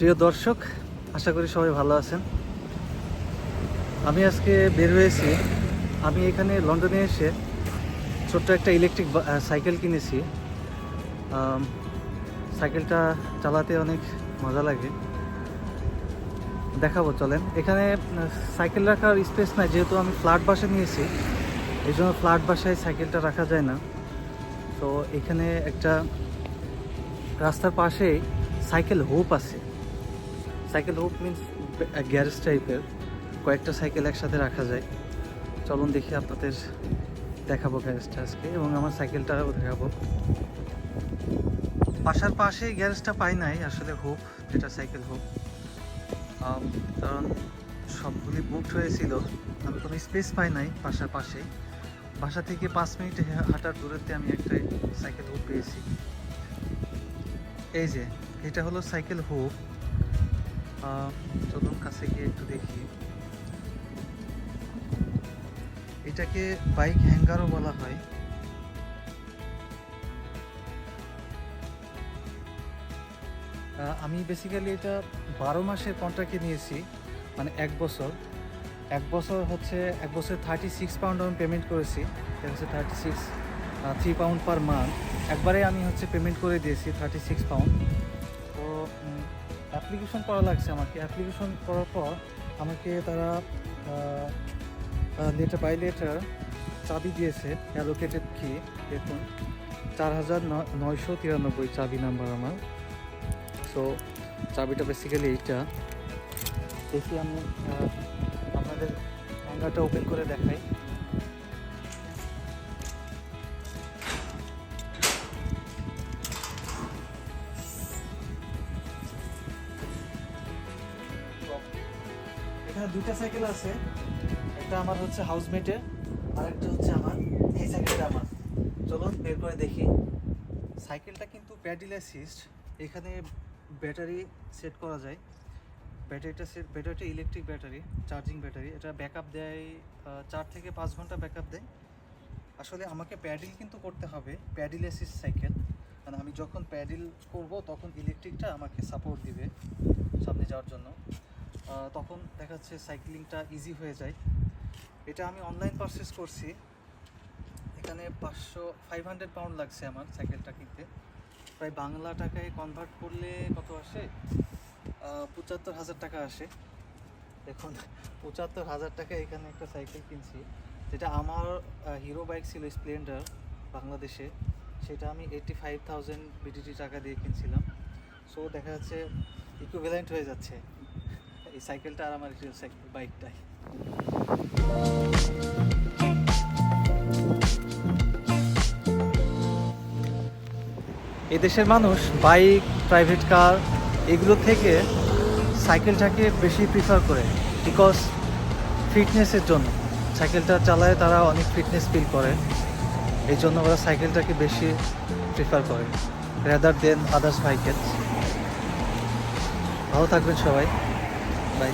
প্রিয় দর্শক, আশা করি সবাই ভালো আছেন। আমি আজকে বের হয়েছি। আমি এখানে লন্ডনে এসে ছোট্ট একটা ইলেকট্রিক সাইকেল কিনেছি। সাইকেলটা চালাতে অনেক মজা লাগে। দেখাবো, চলেন। এখানে সাইকেল রাখার স্পেস নাই, যেহেতু আমি ফ্ল্যাট বাসা নিয়েছি এই জন্য ফ্ল্যাট বাসায় সাইকেলটা রাখা যায় না। তো এখানে একটা রাস্তার পাশেই সাইকেল হোপ আছে। সাইকেল হোপ মিনস গ্যারেজ টাইপের কয়েকটা সাইকেল একসাথে রাখা যায়। চলুন দেখি আপনাদের দেখাবো গ্যারেজটা আজকে এবং আমার সাইকেলটাও দেখাবো। বাসার পাশে গ্যারেজটা পাই নাই আসলে হোপ যেটা সাইকেল আম, কারণ সবগুলি বুকড হয়েছিল। আমি কোনো স্পেস পাই নাই বাসার পাশে বাসা থেকে পাঁচ মিনিট হাঁটার দূরত্বে আমি একটা সাইকেল হুপ পেয়েছি। এই যে এটা হলো সাইকেল আহ, চলুন কাছে গিয়ে একটু দেখি। এটাকে বাইক হ্যাঙ্গারও বলা হয়। আমি বেসিক্যালি এটা বারো মাসের কন্ট্রাক্টে নিয়েছি মানে এক বছর। এক বছর হচ্ছে, এক বছর থার্টি সিক্স পাউন্ড আমি পেমেন্ট করেছি হচ্ছে thirty six three pound per month একবারে আমি হচ্ছে পেমেন্ট করে দিয়েছি থার্টি সিক্স পাউন্ড তো অ্যাপ্লিকেশন করা লাগছে আমাকে। অ্যাপ্লিকেশন করার পর আমাকে তারা লেটার বাই লেটার চাবি দিয়েছে অ্যালোকেটেড কি দেখুন। চার হাজার নয়শো তিরানব্বই চাবি নাম্বার আমার। সো চাবিটা বেসিক্যালি এইটা। দেখি আমি আপনাদের হ্যাঙ্গারটা ওপেন করে দেখাই। এখানে দুইটা সাইকেল আছে। একটা আমার হচ্ছে হাউসমেটের আর একটা হচ্ছে আমার, এই সাইকেলটা আমার। চলুন বের করে দেখি। সাইকেলটা কিন্তু প্যাডিল অ্যাসিস্ট এখানে ব্যাটারি সেট করা যায়। ব্যাটারিটা সেট ব্যাটারিটা ইলেকট্রিক ব্যাটারি চার্জিং ব্যাটারি। এটা ব্যাকআপ দেয় চার থেকে পাঁচ ঘণ্টা ব্যাকআপ দেয়। আসলে আমাকে প্যাডিল কিন্তু করতে হবে, প্যাডিল অ্যাসিস্ট সাইকেল। মানে আমি যখন প্যাডিল করব, তখন ইলেকট্রিকটা আমাকে সাপোর্ট দিবে সামনে যাওয়ার জন্য। তখন দেখা যাচ্ছে সাইক্লিংটা ইজি হয়ে যায়। এটা আমি অনলাইন পারচেস করছি। এখানে পাঁচশো ফাইভ হান্ড্রেড পাউন্ড লাগছে আমার সাইকেলটা কিনতে। প্রায় বাংলা টাকায় কনভার্ট করলে কত আসে? পঁচাত্তর হাজার টাকা আসে। দেখুন পঁচাত্তর হাজার টাকা এখানে একটা সাইকেল কিনছি। যেটা আমার হিরো বাইক ছিল স্প্লেন্ডার বাংলাদেশে। সেটা আমি এইটটি ফাইভ থাউজেন্ড বিডিটি টাকা দিয়ে কিনছিলাম। সো দেখা যাচ্ছে ইকুইভ্যালেন্ট হয়ে যাচ্ছে। এই সাইকেলটা আর আমার বাইকটাই। এদেশের মানুষ, বাইক প্রাইভেট কার এগুলো থেকে সাইকেলটাকে বেশি প্রিফার করে বিকজ ফিটনেসের জন্য। সাইকেলটা চালায় তারা অনেক ফিটনেস ফিল করে, এই জন্য ওরা সাইকেলটাকে বেশি প্রিফার করে রেদার দেন আদার্স বাইকের। ভালো থাকবেন সবাই। বাই